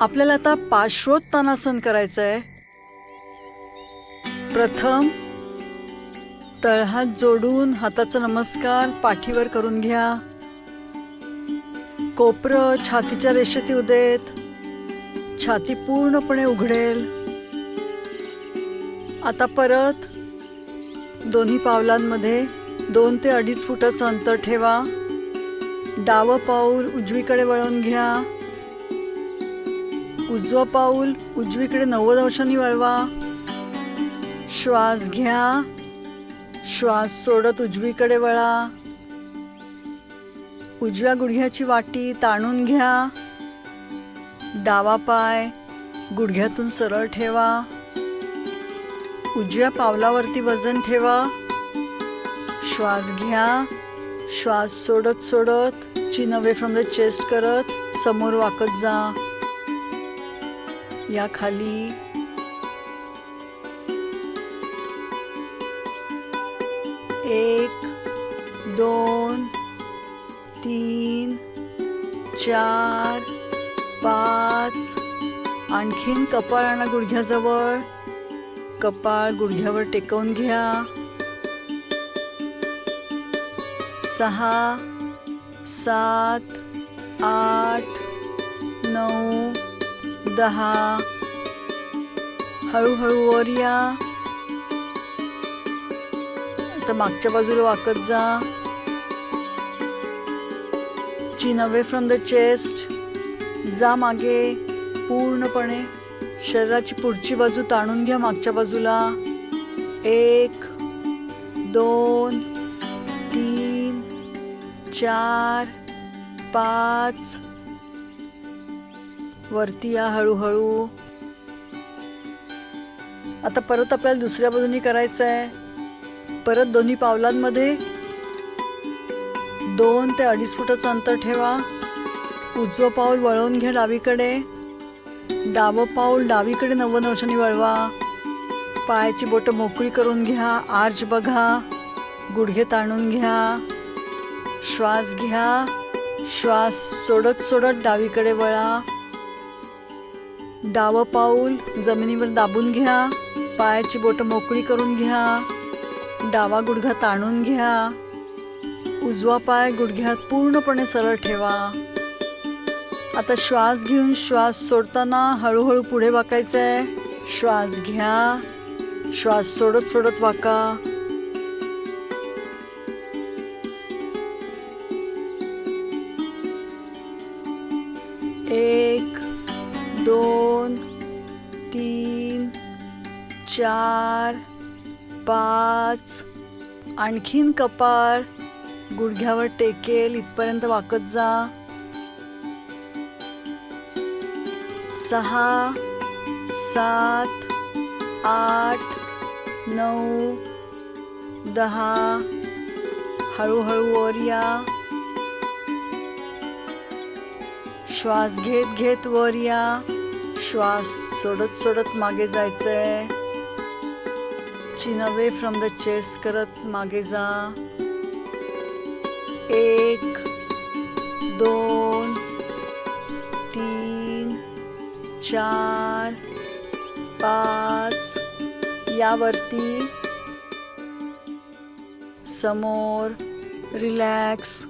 आपल्याला आता पार्श्वोत्तानासन करायचं आहे प्रथम तळहात जोडून हाताचा नमस्कार पाठीवर करून घ्या. कोपरं छातीच्या रेषेत येऊ देत. छाती पूर्णपणे उघडेल. आता परत दोन्ही पावलांमध्ये दोन ते अडीच फुटाचं अंतर ठेवा. डावं पाऊल उजवीकडे वळवून घ्या. उजवं पाऊल उजवीकडे नव्वद अंशांनी वळवा श्वास घ्या. श्वास सोडत उजवीकडे वळा. उजव्या गुडघ्याची वाटी ताणून घ्या. डावा पाय गुडघ्यातून सरळ ठेवा. उजव्या पावलावरती वजन ठेवा. श्वास घ्या. श्वास सोडत सोडत chin away from the chest करत समोर वाकत जा. या खाली. एक दोन तीन चार पाच. आणखीन कपाळ आणा गुडघ्याजवळ. कपाळ गुडघ्यावर टेकवून घ्या. सहा सात आठ नऊ दहा हळूहळू वर या. आता मागच्या बाजूला वाकत जा. चीन अवे फ्रॉम द चेस्ट जा मागे पूर्णपणे. शरीराची पुढची बाजू ताणून घ्या मागच्या बाजूला. एक दोन तीन चार पाच वरती या हळूहळू. आता परत आपल्याला दुसऱ्या बाजूनी करायचं आहे परत दोन्ही पावलांमध्ये. दोन ते अडीच फुटाचं अंतर ठेवा. उजवं पाऊल वळवून घ्या डावीकडे. डावं पाऊल डावीकडे नव्वद अंशांनी वळवा. पायाची बोटं मोकळी करून घ्या. आर्च बघा. गुडघे ताणून घ्या. श्वास घ्या. श्वास सोडत सोडत डावीकडे वळा. डावं पाऊल जमिनीवर दाबून घ्या पायाची बोटं मोकळी करून घ्या डावा गुडघा ताणून घ्या उजवा पाय गुडघ्यात पूर्णपणे सरळ ठेवा. आता श्वास घेऊन श्वास सोडताना हळूहळू पुढे वाकायचं आहे श्वास घ्या. श्वास सोडत सोडत वाका. एक दोन तीन चार पाच आणखीन कपाळ. गुडघ्यावर टेकेल इथपर्यंत वाकत जा. सहा सात आठ नऊ दहा. हळूहळू वर या. श्वास घेत घेत वर या. श्वास सोडत सोडत मागे जायचंय. Chin away from the chest करत मागे जा. एक दोन तीन चार पाच. यावरती समोर रिलॅक्स